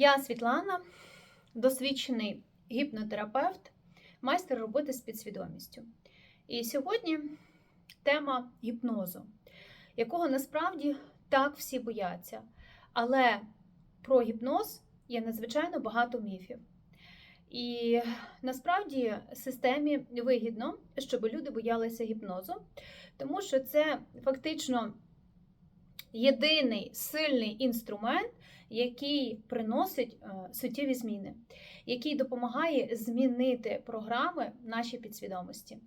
Я Світлана, досвідчений гіпнотерапевт, майстер роботи з підсвідомістю. І сьогодні тема гіпнозу, якого насправді так всі бояться. Але про гіпноз є надзвичайно багато міфів. І насправді системі вигідно, щоб люди боялися гіпнозу, тому що це фактично єдиний сильний інструмент, який приносить е, суттєві зміни, який допомагає змінити програми в нашій підсвідомості.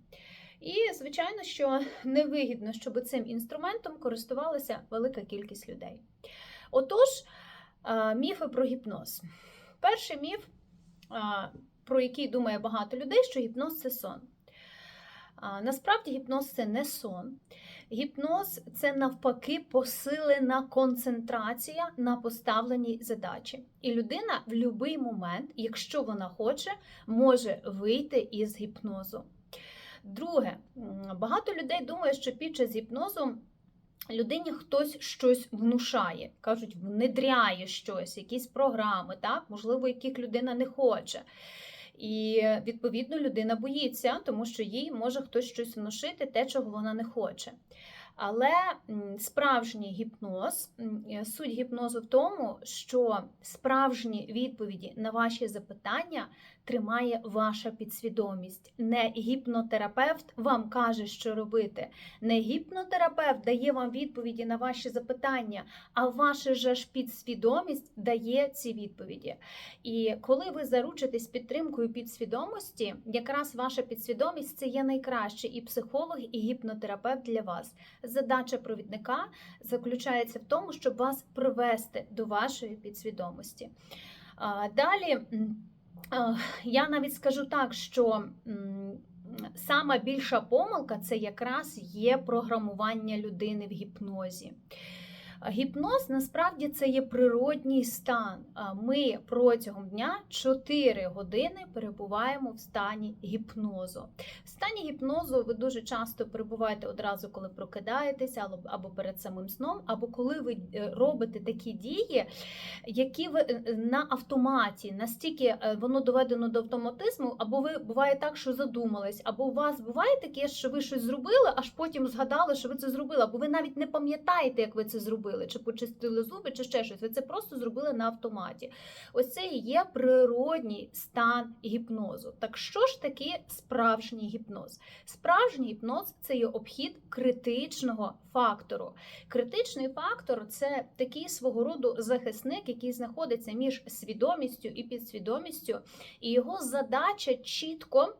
І, звичайно, що невигідно, щоб цим інструментом користувалася велика кількість людей. Отож, е, міфи про гіпноз. Перший міф, е, про який думає багато людей, що гіпноз це сон. Насправді гіпноз це не сон. Гіпноз це навпаки посилена концентрація на поставленій задачі. І людина в будь-який момент, якщо вона хоче, може вийти із гіпнозу. Друге, багато людей думає, що під час гіпнозу людині хтось щось внушає, кажуть, внедряє щось, якісь програми, так, можливо, яких людина не хоче. І відповідно людина боїться, тому що їй може хтось щось внушити, те, чого вона не хоче. Але справжній гіпноз, е, суть гіпнозу в тому, що справжні відповіді на ваші запитання тримає ваша підсвідомість. Не гіпнотерапевт вам каже, що робити. Не гіпнотерапевт дає вам відповіді на ваші запитання, а ваша ж підсвідомість дає ці відповіді. І коли ви заручитесь підтримкою підсвідомості, якраз ваша підсвідомість це є найкраще і психолог, і гіпнотерапевт для вас. Задача провідника заключається в тому, щоб вас привести до вашої підсвідомості. Далі я навіть скажу так, що сама більша помилка це якраз є програмування людини в гіпнозі. Гіпноз насправді це є природній стан. Ми протягом дня 4 години перебуваємо в стані гіпнозу. В стані гіпнозу ви дуже часто перебуваєте одразу, коли прокидаєтеся, або- або перед самим сном, або коли ви е, робите такі дії, які ви е, на автоматі, настільки е, воно доведено до автоматизму, або ви буває так, що задумались, або у вас буває таке, що ви щось зробили, аж потім згадали, що ви це зробили, або ви навіть не пам'ятаєте, як ви це зробили, чи почистили зуби, чи ще щось. Ви це просто зробили на автоматі. Ось це і є природній стан гіпнозу. Так що ж таке справжній гіпноз? Справжній гіпноз це є обхід критичного фактору. Критичний фактор це такий свого роду захисник, який знаходиться між свідомістю і підсвідомістю, і його задача чітко.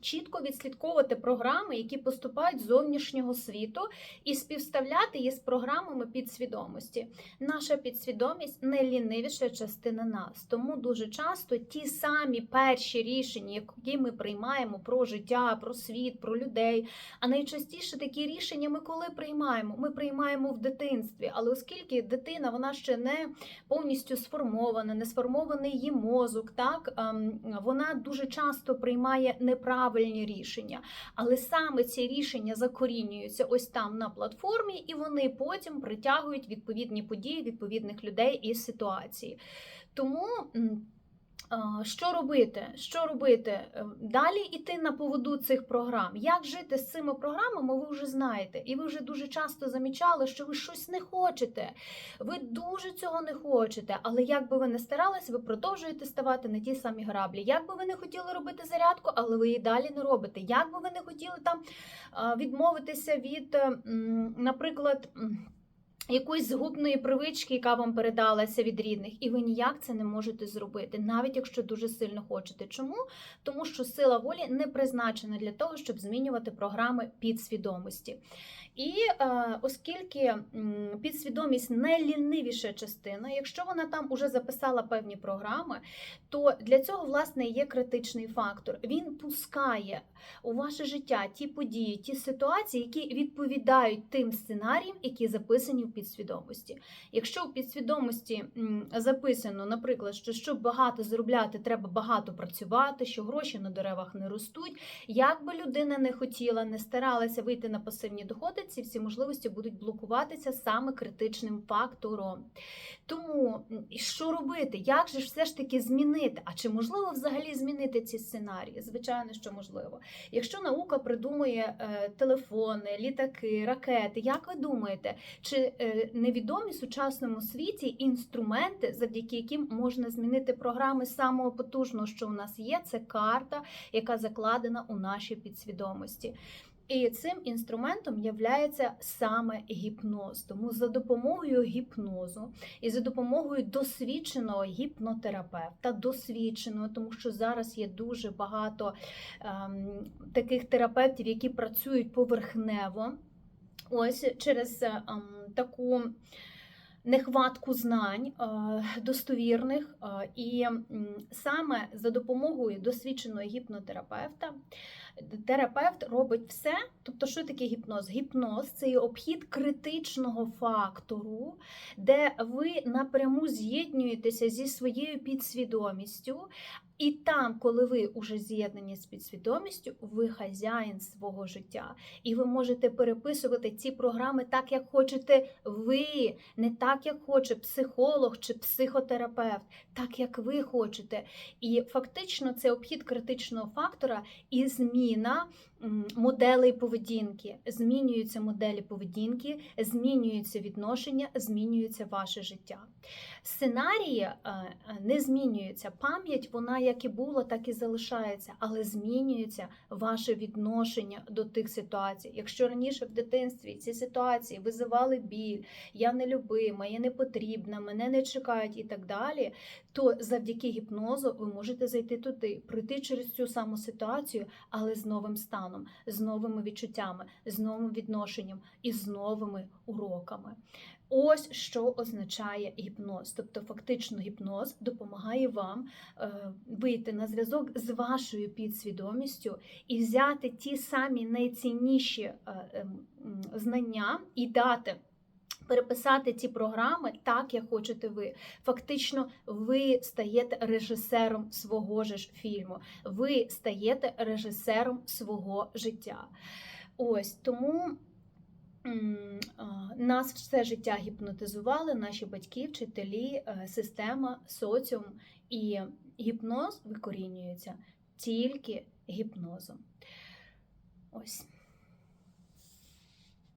Чітко відслідковувати програми, які поступають з зовнішнього світу, і співставляти їх з програмами підсвідомості. Наша підсвідомість найлінивіша частина нас. Тому дуже часто ті самі перші рішення, які ми приймаємо про життя, про світ, про людей. А найчастіше такі рішення ми коли приймаємо? Ми приймаємо в дитинстві. Але оскільки дитина вона ще не повністю сформована, не сформований її мозок, так ем, вона дуже часто приймає неправильні рішення. Але саме ці рішення закорінюються ось там на платформі, і вони потім притягують відповідні події відповідних людей і ситуації. Тому. Що робити? Що робити? Е, Далі йти на поводу цих програм. Як жити з цими програмами, ви вже знаєте, і ви вже дуже часто замічали, що ви щось не хочете. Ви дуже цього не хочете, але як би ви не старались, ви продовжуєте ставати на ті самі граблі. Як би ви не хотіли робити зарядку, але ви її далі не робите. Як би ви не хотіли там відмовитися від, е, наприклад. Якоїсь згубної привички, яка вам передалася від рідних, і ви ніяк це не можете зробити, навіть якщо дуже сильно хочете. Чому? Тому що сила волі не призначена для того, щоб змінювати програми підсвідомості. І е, оскільки підсвідомість найлінивіша частина, якщо вона там уже записала певні програми, то для цього власне є критичний фактор. Він пускає у ваше життя ті події, ті ситуації, які відповідають тим сценаріям, які записані в підсвідомості. Якщо у підсвідомості записано, наприклад, що щоб багато заробляти, треба багато працювати, що гроші на деревах не ростуть, як би людина не хотіла, не старалася вийти на пасивні доходи, ці всі можливості будуть блокуватися саме критичним фактором. Тому що робити? Як же все ж таки змінити? А чи можливо взагалі змінити ці сценарії? Звичайно, що можливо. Якщо наука придумує е, телефони, літаки, ракети, як ви думаєте, чи е, невідомі сучасному світі інструменти, завдяки яким можна змінити програми самого потужного, що у нас є, це карта, яка закладена у нашій підсвідомості. І цим інструментом є саме гіпноз. Тому за допомогою гіпнозу і за допомогою досвідченого гіпнотерапевта, досвідченого, тому що зараз є дуже багато ем, таких терапевтів, які працюють поверхнево. Ось через ем, таку нехватку знань е, достовірних, е, і саме за допомогою досвідченого гіпнотерапевта. Терапевт робить все. Тобто, що таке гіпноз? Гіпноз це є обхід критичного фактору, де ви напряму з'єднуєтеся зі своєю підсвідомістю, і там, коли ви уже з'єднані з підсвідомістю, ви хазяїн свого життя. І ви можете переписувати ці програми так, як хочете ви, не так, як хоче психолог чи психотерапевт, так як ви хочете. І фактично це обхід критичного фактора і зміна моделей поведінки. Змінюються моделі поведінки, змінюються відношення, змінюється ваше життя. Сценарії е, е, не змінюються. Пам'ять, вона як і була, так і залишається, але змінюється ваше відношення до тих ситуацій. Якщо раніше в дитинстві ці ситуації визивали біль, я не любима, я не потрібна, мене не чекають і так далі, то завдяки гіпнозу ви можете зайти туди, пройти через цю саму ситуацію, але з новим станом, з новими відчуттями, з новим відношенням і з новими уроками. Ось що означає гіпноз. Тобто, фактично, гіпноз допомагає вам е, вийти на зв'язок з вашою підсвідомістю і взяти ті самі найцінніші е, ем, знання і дати. Переписати ці програми так, як хочете ви. Фактично, ви стаєте режисером свого ж фільму, ви стаєте режисером свого життя. Ось тому. Нас все життя гіпнотизували, наші батьки, вчителі, е, система, соціум. І гіпноз викорінюється тільки гіпнозом. Ось.